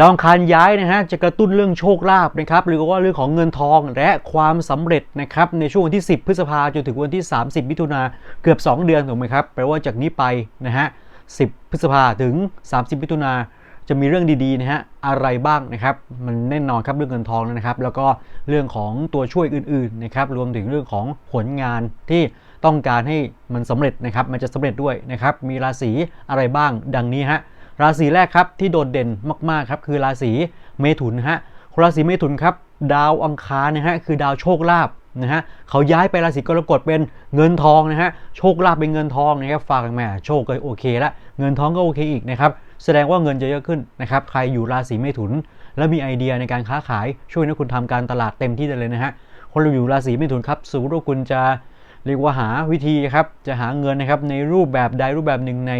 ดาวอังคารย้ายนะฮะจะกระตุ้นเรื่องโชคลาภนะครับหรือว่าเรื่องของเงินทองและความสำเร็จนะครับในช่วงวันที่ 10 พฤษภาจนถึงวันที่ 30 มิถุนาเกือบ 2 เดือนถูกไหมครับแปลว่าจากนี้ไปนะฮะ 10 พฤษภาถึง 30 มิถุนาจะมีเรื่องดีๆนะฮะอะไรบ้างนะครับมันแน่นอนครับเรื่องเงินทองนะครับ แล้วก็เรื่องของตัวช่วยอื่นๆนะครับรวมถึงเรื่องของผลงานที่ต้องการให้มันสำเร็จนะครับมันจะสำเร็จด้วยนะครับมีราศีอะไรบ้างดังนี้ฮะ ราศีแรกครับที่โดดเด่นมากๆครับคือราศีเมถุนฮะราศีเมถุนครับดาวอังคารนะฮะคือดาวโชคลาภนะฮะเขาย้ายไปราศีกรกฎเป็นเงินทองนะฮะโชคลาภเป็นเงินทองนะครับฝากแม่โชคก็โอเคละเงินทองก็โอเคอีกนะครับแสดงว่าเงินจะเยอะขึ้นนะครับใครอยู่ราศีเมถุน แล้วมีไอเดียในการค้าขายช่วยให้คุณทำการตลาดเต็มที่ได้เลยนะฮะคนเราอยู่ราศีเมถุนครับสมมติว่าคุณจะ เรียกว่าหาวิธีครับจะหาเงินนะครับในรูปแบบใดรูปแบบหนึ่งใน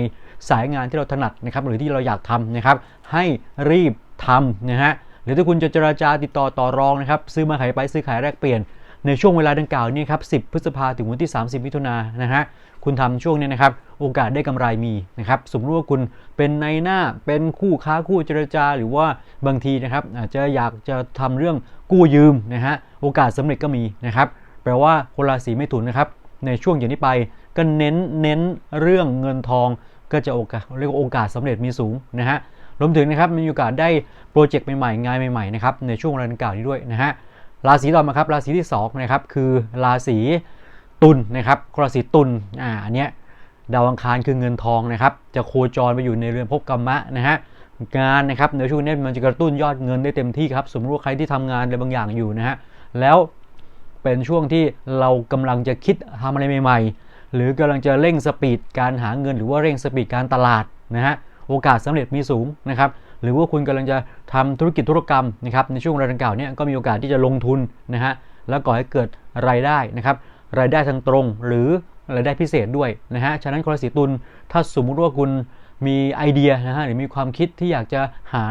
สายงานที่เราถนัดนะครับหรือที่เราอยากทำนะครับ ให้รีบทำนะฮะหรือถ้าคุณจะเจราจาติดต่อต่อรองนะครับซื้อมาขายไปซื้อขายแลกเปลี่ยน ในช่วงเวลาดังกล่าวนี้ครับ 10 พฤษภาถึงวันที่ 30 มิถุนายนนะฮะคุณทำช่วงนี้นะครับโอกาสได้กำไรมีนะครับสมมติว่าคุณเป็นในหน้าเป็นคู่ค้าคู่เจรจา หรือว่าบางทีนะครับอาจจะอยากจะทำเรื่องกู้ยืมนะฮะโอกาสสำเร็จก็มีนะครับ แปลว่าคนราศีไม่ถุนนะครับ ในช่วงอย่างนี้ไปก็เน้นเน้นเรื่องเงินทองก็จะโอกาสเรียกว่าโอกาสสำเร็จมีสูงนะฮะรวมถึงนะครับมีโอกาสได้โปรเจกต์ใหม่ๆงานใหม่ๆนะครับในช่วงเวลาดังกล่าวนี้ด้วยนะฮะราศีต่อมาครับราศีที่2นะครับคือราศีตุลนะครับราศีตุลอ่าอันเนี้ยดาวอังคารคือเงินทองนะครับจะโคจรไปอยู่ในเรือนภพกรรมะนะฮะงานนะครับในช่วงนี้มันจะกระตุ้นยอดเงินได้เต็มที่ครับสมมติว่าใครที่ทำงานอะไรบางอย่างอยู่นะฮะแล้ว เป็นช่วงที่เรากำลังจะคิดทำอะไรใหม่ๆ หรือกำลังจะเร่งสปีดการหาเงิน หรือว่าเร่งสปีดการตลาดนะฮะโอกาสสำเร็จมีสูงนะครับหรือว่าคุณกำลังจะทำธุรกิจธุรกรรมนะครับในช่วงเวลาดังกล่าวนี้ก็มีโอกาสที่จะลงทุนนะฮะแล้วก่อให้เกิดรายได้นะครับรายได้ทางตรงหรือรายได้พิเศษด้วยนะฮะฉะนั้นคนราศีตุลถ้าสมมุติว่าคุณมีไอเดียนะฮะหรือมีความคิดที่อยากจะหา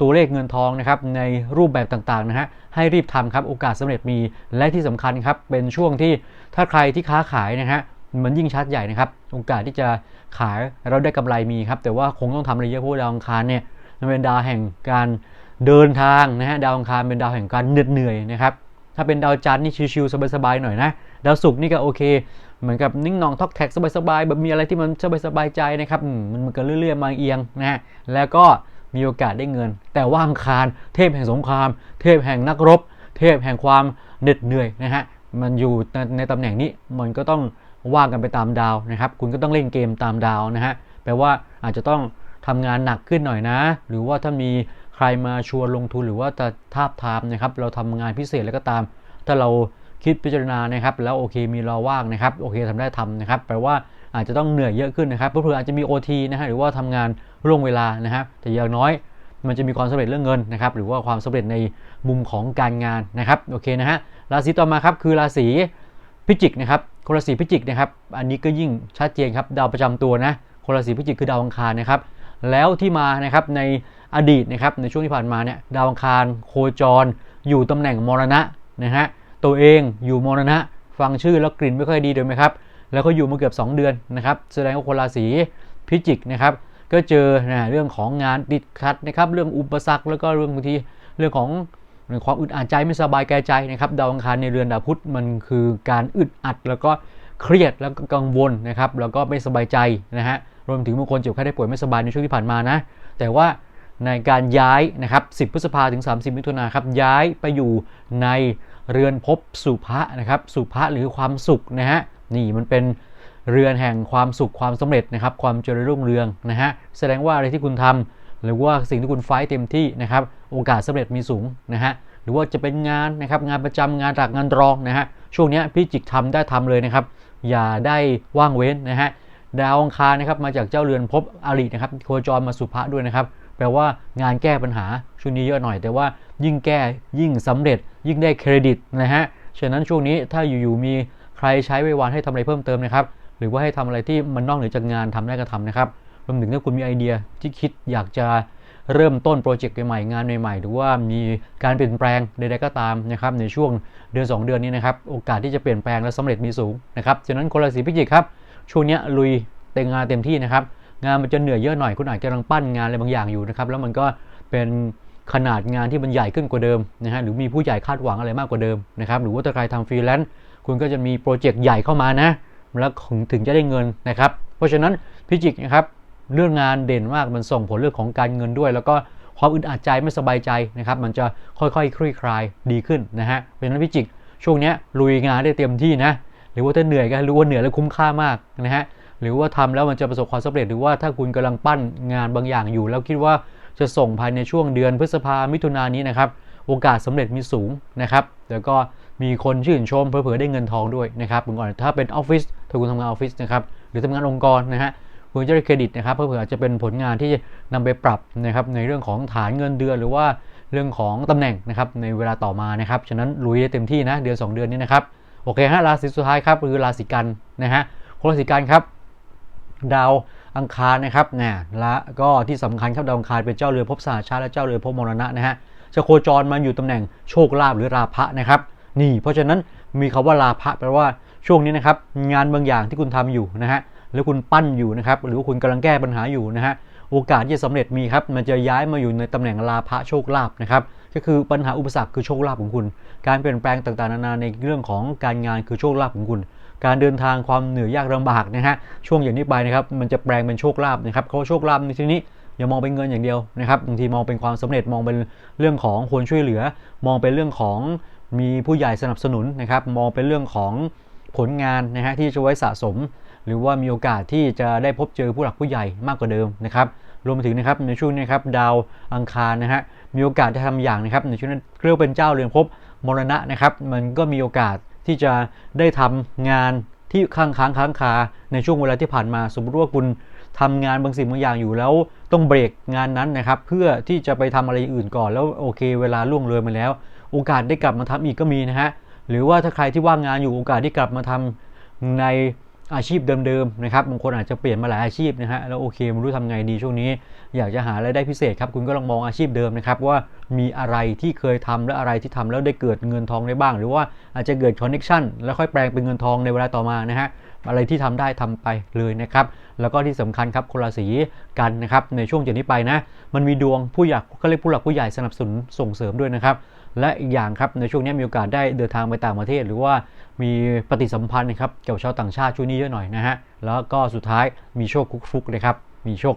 ตัวเลขเงินทองนะครับในรูปแบบต่างๆนะฮะให้รีบทำครับโอกาสสำเร็จมีและที่สำคัญครับเป็นช่วงที่ถ้าใครที่ค้าขายนะฮะมันยิ่งชัดใหญ่นะครับโอกาสที่จะขายเราได้กำไรมีครับแต่ว่าคงต้องทำอะไรเยอะเพราะดาวอังคารเนี่ยมันเป็นดาวแห่งการเดินทางนะฮะดาวอังคารเป็นดาวแห่งการเหน็ดเหนื่อยนะครับถ้าเป็นดาวจันทร์นี่ชิวๆสบายๆหน่อยนะดาวศุกร์นี่ก็โอเค เหมือนกับนิ่งนองทอกแท็กสบายๆแบบมีอะไรที่มันสบายๆใจนะครับมันมันก็เรื่อยๆมาเอียงนะฮะแล้วก็ มีโอกาสได้เงิน แต่ว่าอังคาร เทพแห่งสงคราม เทพแห่งนักรบ เทพแห่งความเหน็ดเหนื่อยนะฮะมันอยู่ในตำแหน่งนี้มันก็ต้องว่ากันไปตามดาวนะครับ คุณก็ต้องเล่นเกมตามดาวนะฮะแปลว่าอาจจะต้องทำงานหนักขึ้นหน่อยนะ หรือว่าถ้ามีใครมาชวนลงทุนหรือว่าจะทาบทามนะครับ เราทำงานพิเศษแล้วก็ตาม ถ้าเราคิดพิจารณานะครับ แล้วโอเคมีเราว่างนะครับ โอเคทำได้ทำนะครับ แปลว่า อาจจะต้องเหนื่อยเยอะขึ้นนะครับเพื่ออาจจะมี OT นะฮะหรือว่าทำงานร่วงเวลานะครับแต่อย่างน้อยมันจะมีความสำเร็จเรื่องเงินนะครับหรือว่าความสำเร็จในมุมของการงานนะครับโอเคนะฮะราศีต่อมาครับคือราศีพิจิกนะครับคนราศีพิจิกนะครับอันนี้ก็ยิ่งชัดเจนครับดาวประจำตัวนะคนราศีพิจิกคือดาวอังคารนะครับแล้วที่มานะครับในอดีตนะครับในช่วงที่ผ่านมาเนี่ยดาวอังคารโคจร อยู่ตำแหน่งมรณะนะฮะตัวเองอยู่มรณะฟังชื่อแล้วกลิ่นไม่ค่อยดีเลยไหมครับ แล้วก็อยู่มาเกือบ 2 เดือนนะครับแสดงว่าคนราศีพิจิกนะครับก็เจอนะเรื่องของงานติดขัดนะครับเรื่องอุปสรรคแล้วก็เรื่องบางทีเรื่องของความอึดอัดใจไม่สบายกายใจนะครับดาวอังคารในเรือนดาวพุธมันคือการอึดอัด แล้วก็เครียดแล้วก็กังวลนะครับแล้วก็ไม่สบายใจนะฮะรวมถึงบางคนเจ็บไข้ได้ป่วยไม่สบายในช่วงที่ผ่านมานะแต่ว่าในการย้ายนะครับ 10 พฤษภาถึง 30 มิถุนาครับ ย้ายไปอยู่ในเรือนภพสุภะนะครับ สุภะหรือความสุขนะฮะ นี่มันเป็นเรือนแห่งความสุขความสำเร็จนะครับ ความเจริญรุ่งเรืองนะฮะแสดงว่าอะไรที่คุณทำหรือว่าสิ่งที่คุณไฟเต็มที่นะครับ โอกาสสำเร็จมีสูงนะฮะหรือว่าจะเป็นงานนะครับงานประจำงานหลักงานรองนะฮะช่วงนี้พี่จิกทำได้ทำเลยนะครับ อย่าได้ว่างเว้นนะฮะดาวองคารนะครับมาจากเจ้าเรือนภพอรินะครับโคจรมาสุภะด้วยนะครับ แปลว่างานแก้ปัญหาช่วงนี้เยอะหน่อย แต่ว่ายิ่งแก้ยิ่งสำเร็จยิ่งได้เครดิตนะฮะฉะนั้นช่วงนี้ถ้าอยู่ๆมี ใครใช้ไว้วานให้ทำอะไรเพิ่มเติมนะครับ หรือว่าให้ทำอะไรที่มันนอกเหนือจากงานทำได้ก็ทำนะครับรวมถึงถ้าคุณมีไอเดียที่คิดอยากจะเริ่มต้นโปรเจกต์ใหม่ๆงานใหม่ๆ หรือว่ามีการเปลี่ยนแปลงใดๆก็ตามนะครับในช่วงเดือน 2 เดือนนี้นะครับ โอกาสที่จะเปลี่ยนแปลงและสำเร็จมีสูงนะครับฉะนั้นคนราศีพิจิกครับ ช่วงนี้ลุยเต็มงานเต็มที่นะครับ งานมันจะเหนื่อยเยอะหน่อยคุณอาจจะกำลังปั้นงานอะไรบางอย่างอยู่นะครับ แล้วมันก็เป็นขนาดงานที่มันใหญ่ขึ้นกว่าเดิมนะฮะหรือมีผู้ใหญ่คาดหวังอะไรมากกว่าเดิมนะครับหรือว่าถ้าใครทำฟรีแลนซ์ คุณก็จะมีโปรเจกต์ใหญ่เข้ามานะ แล้วถึงจะได้เงินนะครับ เพราะฉะนั้นพิจิกนะครับเรื่องงานเด่นมากมันส่งผลเรื่องของการเงินด้วย แล้วก็ความอึดอัดใจไม่สบายใจนะครับ มันจะค่อยๆคลี่คลายดีขึ้นนะฮะเพราะฉะนั้นพิจิกช่วงนี้ลุยงานได้เต็มที่นะหรือว่าถ้าเหนื่อยก็รู้ว่าเหนื่อยแล้วคุ้มค่ามากนะฮะหรือว่าทำแล้วมันจะประสบความสำเร็จหรือว่าถ้าคุณกำลังปั้นงานบางอย่างอยู่ แล้วคิดว่าจะส่งภายในช่วงเดือนพฤษภามิถุนายนนี้นะครับ โอกาสสำเร็จมีสูงนะครับ แล้วก็ มีคนชื่นชมเผลอๆได้เงินทองด้วยนะครับผมก่อนถ้าเป็นออฟฟิศถ้าคุณทำงานออฟฟิศนะครับหรือทำงานองค์กรนะฮะคุณจะได้เครดิตนะครับเผื่อจะเป็นผลงานที่นำไปปรับนะครับในเรื่องของฐานเงินเดือนหรือว่าเรื่องของตำแหน่งนะครับในเวลาต่อมานะครับฉะนั้นลุยได้เต็มที่นะเดือน 2 เดือนนี้นะครับโอเคฮะราศีสุดท้ายครับคือราศีกันนะฮะคนราศีกันครับ ดาวอังคารนะครับเนี่ยและก็ที่สำคัญครับดาวอังคารเป็นเจ้าเรือภพสหชาและเจ้าเรือภพมรณะนะฮะจะโคจรมาอยู่ตำแหน่งโชคลาภหรือราภะนะครับ นี่ เพราะฉะนั้นมีคาว่าราภะแปลว่าช่วงนี้นะครับงานบางอย่างที่คุณทำอยู่นะฮะหรือคุณปั้นอยู่นะครับหรือว่าคุณกำลังแก้ปัญหาอยู่นะฮะโอกาสที่จะสำเร็จมีครับมันจะย้ายมาอยู่ในตำแหน่งราภะโชคลาภนะครับก็คือปัญหาอุปสรรคคือโชคลาภของคุณ การเปลี่ยนแปลงต่างๆนานาในเรื่องของการงานคือโชคลาภของคุณ การเดินทางความเหนื่อยยากลำบากนะฮะช่วงอย่างนี้ไปนะครับมันจะแปลงเป็นโชคลาภนะครับเขาโชคลาภในที่นี้อย่ามองเป็นเงินอย่างเดียวนะครับบางทีมองเป็นความสำเร็จมองเป็นเรื่องของคนช่วยเหลือ มองเป็นเรื่องของ มีผู้ใหญ่สนับสนุนนะครับ มองเป็นเรื่องของผลงานนะฮะที่จะไว้สะสม หรือว่ามีโอกาสที่จะได้พบเจอผู้หลักผู้ใหญ่มากกว่าเดิมนะครับรวมถึงนะครับในช่วงนี้ครับดาวอังคารนะฮะมีโอกาสจะทำอย่างนะครับในช่วงนั้นเรียกเป็นเจ้าเรือนภพมรณะนะครับ มันก็มีโอกาสที่จะได้ทำงานที่ค้างค้างค้างคาในช่วงเวลาที่ผ่านมา สมมติว่าคุณทำงานบางสิ่งบางอย่างอยู่แล้วต้องเบรกงานนั้นนะครับ เพื่อที่จะไปทำอะไรอื่นก่อนแล้วโอเค เวลาล่วงเลยมาแล้ว โอกาสได้กลับมาทำอีกก็มีนะฮะ หรือว่าถ้าใครที่ว่างงานอยู่โอกาสที่กลับมาทำในอาชีพเดิมๆนะครับบางคนอาจจะเปลี่ยนมาหลายอาชีพนะฮะแล้วโอเคไม่รู้ทำไงดีช่วงนี้ อยากจะหารายได้พิเศษครับคุณก็ลองมองอาชีพเดิมนะครับว่ามีอะไรที่เคยทำและอะไรที่ทำแล้วได้เกิดเงินทองได้บ้าง หรือว่าอาจจะเกิดคอนเน็ชันแล้วค่อยแปลงเป็นเงินทองในเวลาต่อมานะฮะอะไรที่ทำได้ทำไปเลยนะครับ แล้วก็ที่สำคัญครับคนราศีกันนะครับในช่วงจากนี้ไปนะมันมีดวงผู้อยากก็เรียกผู้หลักผู้ใหญ่สนับสนุนส่งเสริมด้วยนะครับ และอีกอย่างครับในช่วงนี้มีโอกาสได้เดินทางไปต่างประเทศ หรือว่ามีปฏิสัมพันธ์นะครับเกี่ยวกับชาวต่างชาติช่วงนี้เยอะหน่อยนะฮะแล้วก็สุดท้ายมีโชคฟุกนะครับมีโชค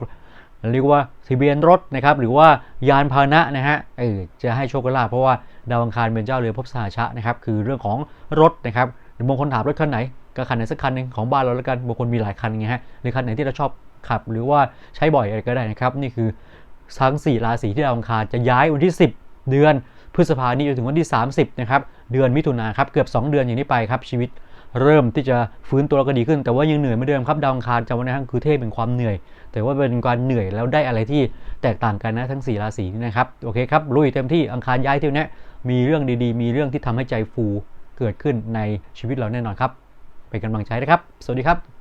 เรียกว่าทะเบียนรถนะครับหรือว่ายานพาหนะนะฮะเออจะให้โชคลาภเพราะว่าดาวอังคารเป็นเจ้าเรือภพสหชะนะครับคือเรื่องของรถนะครับหรือบางคนถามรถคันไหนก็คันไหนสักคันหนึ่งของบ้านเราแล้วกันบางคนมีหลายคันไงฮะหรือคันไหนที่เราชอบขับ หรือว่าใช้บ่อยอะไรก็ได้นะครับนี่คือทั้ง 4 ราศีที่ดาวอังคารจะย้ายวันที่ 10 เดือน พฤษภานี้จนถึงวันที่ 30 นะครับ เดือนมิถุนาครับ เกือบ 2 เดือนอย่างนี้ไปครับ ชีวิตเริ่มที่จะฟื้นตัวก็ดีขึ้น แต่ว่ายังเหนื่อยเหมือนเดิมครับ ดาวอังคารจำไว้นะครับคือเทพเป็นความเหนื่อย แต่ว่าเป็นการเหนื่อยแล้วได้อะไรที่แตกต่างกันนะทั้ง 4 ราศีนี้นะครับ โอเคครับ ลุยเต็มที่ อังคารย้ายเที่ยวนี้มีเรื่องดีๆ มีเรื่องที่ทำให้ใจฟูเกิดขึ้นในชีวิตเราแน่นอนครับ เป็นกำลังใจนะครับ สวัสดีครับ